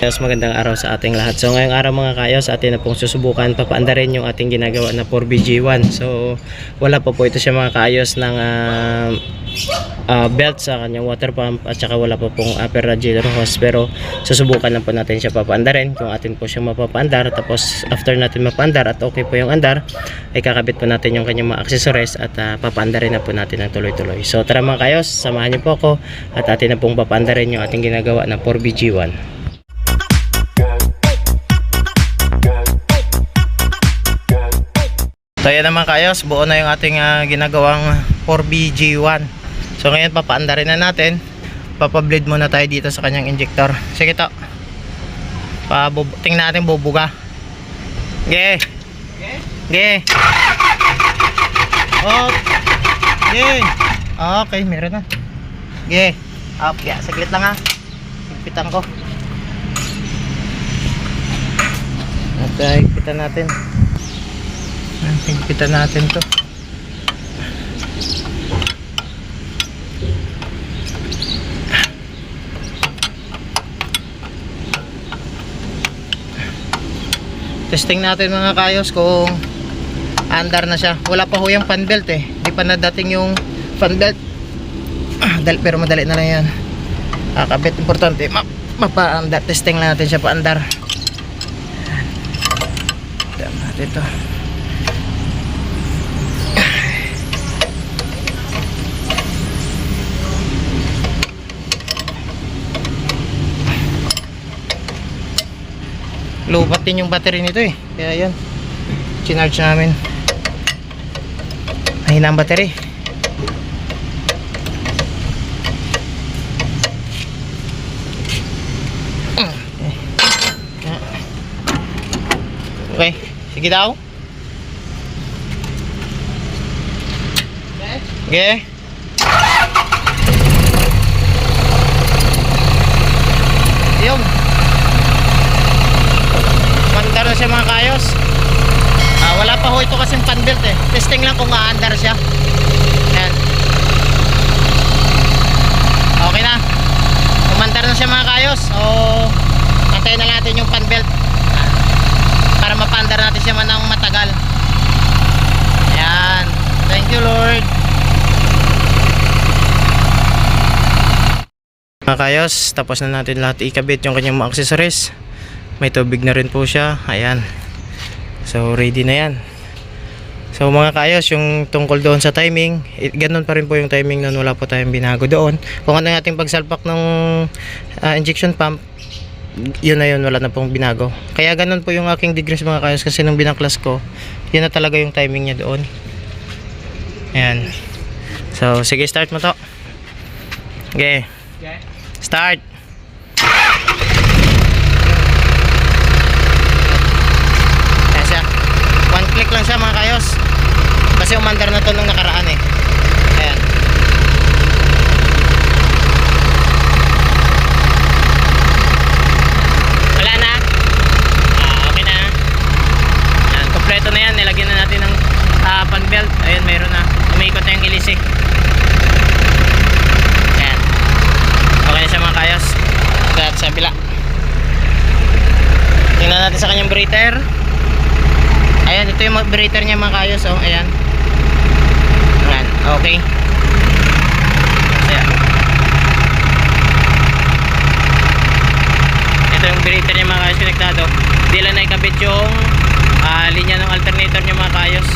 Yes, magandang araw sa ating lahat. So ngayong araw mga kayos, atin na pong susubukan papaandarin yung ating ginagawa na 4BG1. So wala pa po ito siya mga kayos ng ah, ah, belt sa kanyang water pump at saka wala pa pong upper radiator hose pero susubukan lang po natin siya papaandarin kung atin po siya mapapaandar tapos after natin mapaandar at okay po yung andar ay kakabit po natin yung kanyang mga accessories at ah, papaandarin na po natin ng tuloy-tuloy. So tara mga kayos, samahan niyo po ako at atin na pong papaandarin yung ating ginagawa na 4BG1. So yan naman kayos, buo na yung ating ah, ginagawang 4BG1. So ngayon papaandarin na natin. Papableed muna tayo dito sa kanyang injector. Sige to. Pa tingnan natin bubuga. Ge. Ge. Oh. Ge. Okay, meron na. Ge. Up, ya, saglit lang ha. Higpitan ko. Uh, higpitan natin. Ah, Higpitan natin to. Testing natin mga kayos kung andar na siya. Wala pa ho yung fan belt eh. Di pa nadating yung fan belt. Ah, pero madali na lang yan. Kakabit importante. Ma mapa-andar. Testing lang natin siya pa-andar. Tignan natin to. Lupat din yung battery nito eh. Kaya yan. Chinarge namin. Mahina ang battery. Okay. Sige daw. Okay. Yung. Mandar na siya mga kayos. Ah, wala pa ho ito kasing fan belt eh. Testing lang kung aandar siya. Yan. Okay na. Umandar na siya mga kayos. O, antayin na natin yung fan belt. Ah, Para mapaandar natin siya man ng matagal. Yan. Thank you Lord. Mga kayos, tapos na natin lahat ikabit yung kanyang mga accessories. May tubig na rin po siya. Ayan. So, ready na yan. So, mga kayos, yung tungkol doon sa timing, ganun pa rin po yung timing nun. Wala po tayong binago doon. Kung ano yung ating pagsalpak ng ah, injection pump, yun na yun. Wala na pong binago. Kaya ganun po yung aking degrees mga kayos kasi nung binaklas ko, yun na talaga yung timing niya doon. Ayan. So, sige, start mo to. Okay. Start. Ayan siya. One click lang siya mga kayos. Kasi umandar na to nung nakaraan eh. Ayan. Wala na? Ah, okay na. Ayan, kompleto na yan. Nilagyan na natin ng ah, pan belt. Ayan, mayroon na. Umiikot na yung ilisik. Ayan. Okay na siya mga kayos. At sa bila. Tingnan natin sa kanyang breather. Ayan, ito yung breather niya mga kayos. Oh, ayan. Ayan, okay. Ayan. Ito yung breather niya mga kayos konektado. Hindi lang na ikabit yung ah, linya ng alternator niya mga kayos.